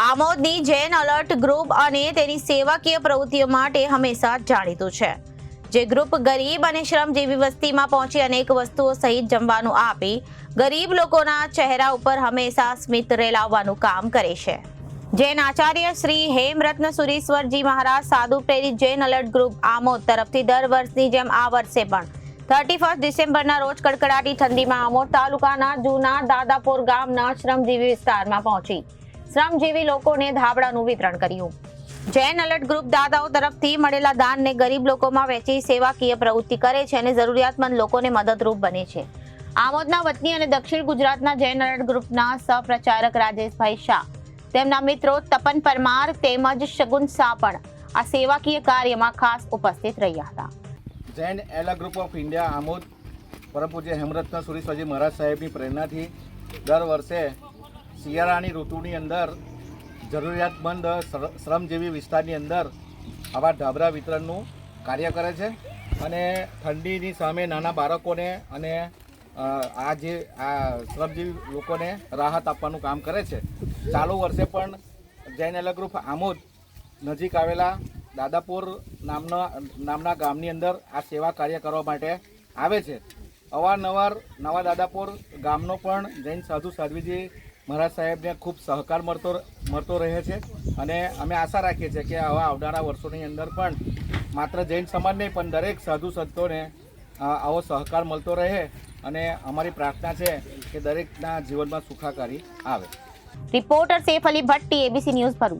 આમોદની Jain alert group અને તેની સેવાકીય પ્રવૃત્તિઓ માટે હંમેશા જાણીતું છે. જે ગ્રુપ ગરીબ અને શ્રમજીવી વસ્તીમાં પહોંચી અનેક વસ્તુઓ સહિત જમવાનું આપી ગરીબ લોકોના ચહેરા ઉપર હંમેશા સ્મિત રેલાવવાનું કામ કરે છે. જૈન આચાર્ય શ્રી હેમરત્ન સુરીશ્વરજી મહારાજ સાધુ પ્રેરિત જૈન અલર્ટ ગ્રુપ આમોદ તરફથી દર વર્ષની જેમ આ વર્ષે પણ થર્ટી ફર્સ્ટ ડિસેમ્બરના રોજ કડકડાટી ઠંડીમાં આમોદ તાલુકાના જૂના દાદાપોર ગામના શ્રમજીવી વિસ્તારમાં પહોંચી. શ્રમજીવી લોકોને ધાબળાનું વિતરણ કર્યું. જૈન અલર્ટ ગ્રુપ દાદાઓ તરફથી મળેલા દાનને ગરીબ લોકોમાં વહેંચી સેવાકીય પ્રવૃત્તિ કરે છે અને જરૂરિયાતમંદ લોકોને મદદરૂપ બને છે. આમોદના વતની અને દક્ષિણ ગુજરાતના જૈન અલર્ટ ગ્રુપના સહપ્રચારક રાજેશભાઈ શાહ, તેમના મિત્રો તપન પરમાર તેમજ શગુન શાહ પણ આ સેવાકીય કાર્યમાં ખાસ ઉપસ્થિત રહ્યા હતા. જૈન એલા ગ્રુપ ઓફ ઇન્ડિયા આમોદ, પરમ પૂજ્ય હેમરત્ન સુરેશભાઈ મહારાજ સાહેબની પ્રેરણાથી દર વર્ષે શિયાળાની ઋતુની અંદર, જરૂરિયાતમંદ શ્ર- શ્રમજીવી વિસ્તારની અંદર આવા ઢાબરા વિતરણનું કાર્ય કરે છે અને ઠંડીની સામે નાના બાળકોને અને આ જે, આ શ્રમજીવી લોકોને રાહત આપવાનું કામ કરે છે. ચાલુ વર્ષે પણ જૈન એલા આમોદ નજીક આવેલા દાદાપુર નામના નામના ગામની અંદર આ સેવા કાર્ય કરવા માટે આવે છે. અવારનવાર નવા દાદાપુર ગામનો પણ જૈન સાધુ સાધ્વીજી મહારાજ સાહેબને ખૂબ સહકાર મળતો મળતો રહે છે અને અમે આશા રાખીએ છીએ કે આવા આવનારા વર્ષોની અંદર પણ માત્ર જૈન સમાજ નહીં, પણ દરેક સાધુ સંતોને આવો સહકાર મળતો રહે અને અમારી પ્રાર્થના છે કે દરેકના જીવનમાં સુખાકારી આવે. Reporter Saif Ali Bhatti ABC news Bharuch.